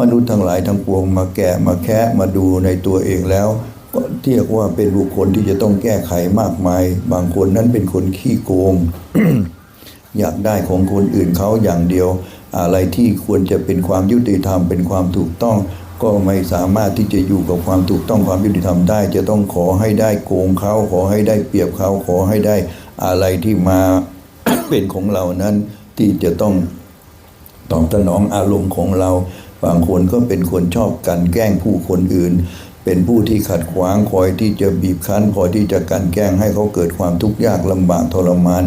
มนุษย์ทั้งหลายทั้งปวงมาแกะมาแคะมาดูในตัวเองแล้ว ก็เรียกว่าเป็นบุคคลที่จะต้องแก้ไขมากมาย บางคนนั้นเป็นคนขี้โกง อยากได้ของคนอื่นเขาอย่างเดียว อะไรที่ควรจะเป็นความยุติธรรมเป็นความถูกต้อง ก็ไม่สามารถที่จะอยู่กับความถูกต้องความยุติธรรมได้ จะต้องขอให้ได้โกงเขาขอให้ได้เปรียบเขาขอให้ได้อะไรที่มาเป็นของเรานั้นที่จะต้อง ตอบสนองอารมณ์ของเรา บางคนก็เป็นคนชอบกันแกล้งผู้คนอื่น เป็นผู้ที่ขัดขวางคอยที่จะบีบคั้นคอยที่จะกันแกล้งให้เขาเกิดความทุกข์ยากลำบากทรมาน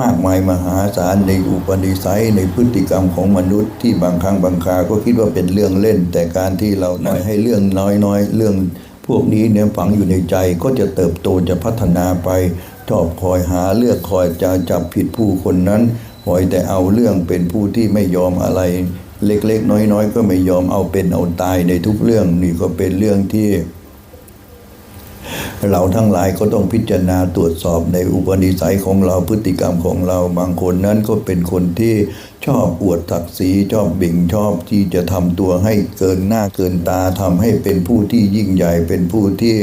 มากมายมหาศาลในอุปนิสัยในพฤติกรรมของมนุษย์ที่บางครั้งบางคราก็คิดว่าเป็นเรื่องเล่น แต่การที่เราน้อยให้เรื่องน้อยๆ เรื่องพวกนี้เนี่ยฝังอยู่ในใจก็จะเติบโตจะพัฒนาไปชอบคอยหาเลือกคอยจะจับผิดผู้คนนั้น คอยแต่เอาเรื่องเป็นผู้ที่ไม่ยอมอะไร เล็กๆ น้อยๆ ก็ไม่ยอมเอาเป็นเอาตายในทุกเรื่องนี่ก็เป็นเรื่องที่ เราทั้งหลายก็ต้องพิจารณาตรวจสอบในอุปนิสัยของเราพฤติกรรมของเราบางคนนั้นก็เป็นคนที่ชอบอวดศักดิ์ศรีชอบบิ่งชอบที่จะทำตัวให้เกินหน้าเกินตาทำให้เป็นผู้ที่ยิ่งใหญ่เป็นผู้ที่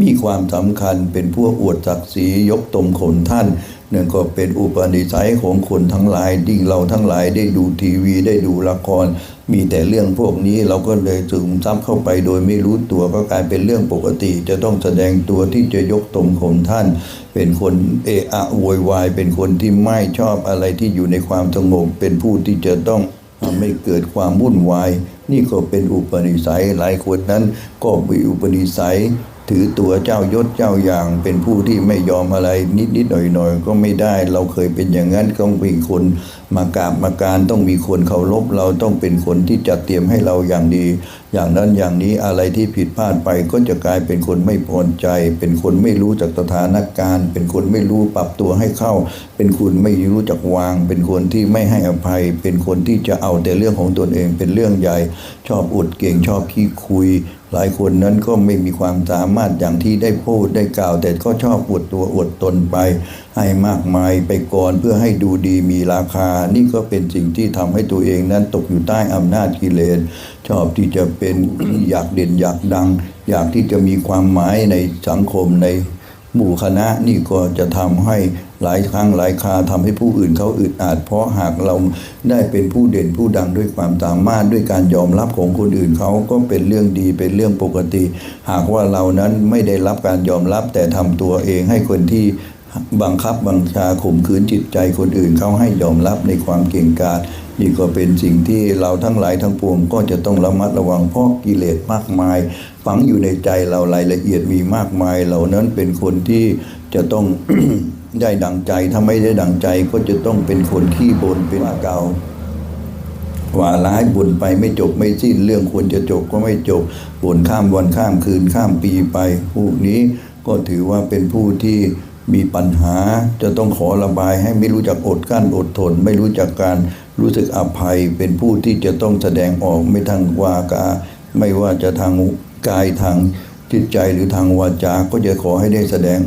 มีความสำคัญเป็นพวกอวดศักดิ์ศรียกตมขนท่าน นั่นก็เป็นอุปนิสัยของคนทั้งหลายที่เราทั้งหลายได้ดูทีวีได้ดูละคร มีแต่เรื่องพวกนี้เราก็เลยซึมซับเข้าไปโดยไม่รู้ตัวก็กลายเป็นเรื่องปกติ จะต้องแสดงตัวที่จะยกตมข่มท่าน เป็นคนเอะอะโวยวาย เป็นคนที่ไม่ชอบอะไรที่อยู่ในความสงบเป็นผู้ที่จะต้องทำให้เกิดความวุ่นวาย นี่ก็เป็นอุปนิสัยหลายคนนั้นก็มีอุปนิสัย ถือตัวเจ้ายศเจ้าอย่างเป็นผู้ที่ไม่ยอมอะไรนิดนิดหน่อยหน่อยก็ไม่ได้ เราเคยเป็นอย่างนั้นต้องมีคนมากราบมาการต้องมีคนเคารพเราต้องเป็นคนที่จัดเตรียมให้เราอย่างดีอย่างนั้นอย่างนี้อะไรที่ผิดพลาดไปก็จะกลายเป็นคนไม่พอใจ เป็นคนไม่รู้จักสถานการณ์ เป็นคนไม่รู้ปรับตัวให้เข้า เป็นคนไม่รู้จักวาง เป็นคนที่ไม่ให้อภัย เป็นคนที่จะเอาแต่เรื่องของตนเองเป็นเรื่องใหญ่ ชอบอวดเก่งชอบขี้คุย หลายคนนั้นก็ไม่มีความสามารถอย่างที่ได้พูดได้กล่าว แต่ก็ชอบอวดตัวอวดตนไป ให้มากมายไปก่อนเพื่อให้ดูดีมีราคา นี่ก็เป็นสิ่งที่ทำให้ตัวเองนั้นตกอยู่ใต้อำนาจกิเลส ชอบที่จะเป็นอยากเด่นอยากดัง อยากที่จะมีความหมายในสังคมในหมู่คณะนี่ก็จะทำให้หลายครั้งหลายคาทำให้ผู้อื่นเขาอึดอัดเพราะหากเราได้เป็นผู้เด่นผู้ดังด้วยความสามารถด้วยการยอมรับของคนอื่นเขาก็เป็นเรื่องดีเป็นเรื่องปกติ หากว่าเรานั้นไม่ได้รับการยอมรับแต่ทำตัวเองให้คนที่ บังคับบังชาข่มขืนจิตใจคนอื่นเขาให้ยอมรับในความเก่งกาจนี่ก็เป็นสิ่งที่เราทั้งหลายทั้งปวงก็จะต้องระมัดระวังเพราะกิเลสมากมาย ฝังอยู่ในใจเรารายละเอียดมีมากมาย เหล่านั้นเป็นคนที่จะต้องได้ดังใจถ้าไม่ได้ดังใจก็จะต้องเป็นคนขี้บ่นเป็นเก่าว่าร้ายบ่นไปไม่จบไม่สิ้นเรื่องควรจะจบก็ไม่จบบ่นข้ามวันข้ามคืนข้ามปีไป ผู้นี้ก็ถือว่าเป็นผู้ที่ มีปัญหาจะต้องขอระบายให้ไม่รู้จักอดกั้นอดทน ไม่รู้จักการรู้สึกอภัย เป็นผู้ที่จะต้องแสดงออกไม่ทางวากา ไม่ว่าจะทางกายทางจิตใจหรือทางวาจาก็จะขอให้ได้แสดงออก